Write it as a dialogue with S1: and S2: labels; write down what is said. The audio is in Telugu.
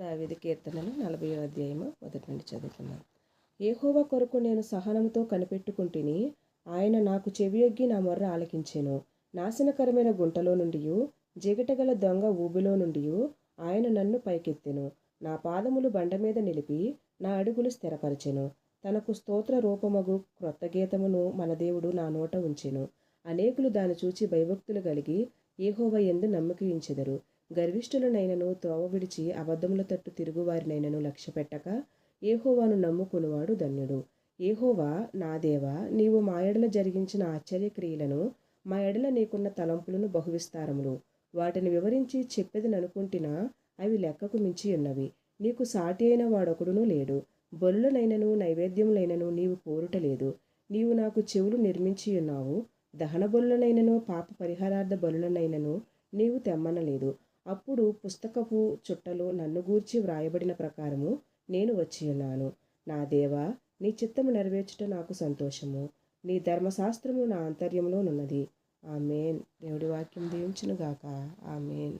S1: దావిది కీర్తనలు నలభై అధ్యాయము మొదటి నుండి చదువుకున్నాను ఏహోవా కొరకు నేను సహనంతో కనిపెట్టుకుంటుని ఆయన నాకు చెవియొగ్గి నా మొర్ర ఆలకించెను. నాశనకరమైన గుంటలో నుండి జిగటగల దొంగ ఊబిలో నుండి ఆయన నన్ను పైకెత్తెను. నా పాదములు బండ మీద నిలిపి నా అడుగులు స్థిరపరచెను. తనకు స్తోత్ర రూపమగు క్రొత్త గీతమును మన దేవుడు నా నోట ఉంచెను. అనేకులు దాన్ని చూచి భయభక్తులు కలిగి ఏహోవ ఎందు నమ్మకించెదరు గర్విష్ఠులనైనను త్రోవ విడిచి అబద్ధముల తట్టు తిరుగువారినైనను లక్ష్య పెట్టక ఏహోవాను నమ్ముకునివాడు ధన్యుడు. ఏహోవా నా దేవా నీవు మా ఎడల జరిగించిన ఆశ్చర్యక్రియలను మా ఎడల నీకున్న తలంపులను బహువిస్తారములు. వాటిని వివరించి చెప్పేది అనుకుంటున్నా అవి లెక్కకు మించి ఉన్నవి. నీకు సాటి అయిన వాడొకడునూ లేడు. బలులనైనను నైవేద్యములైనను నీవు కోరుటలేదు నీవు నాకు చెవులు నిర్మించి ఉన్నావు. దహన బలులనైనను పాప పరిహారార్థ బలులనైనను నీవు తెమ్మనలేదు. అప్పుడు పుస్తకపు చుట్టలో నన్ను గూర్చి వ్రాయబడిన ప్రకారము నేను వచ్చి ఉన్నాను. నా దేవా నీ చిత్తము నెరవేర్చుట నాకు సంతోషము. నీ ధర్మశాస్త్రము నా అంతర్యంలోనున్నది ఆమెన్. దేవుడి వాక్యం దీవించునుగాక. ఆమెన్.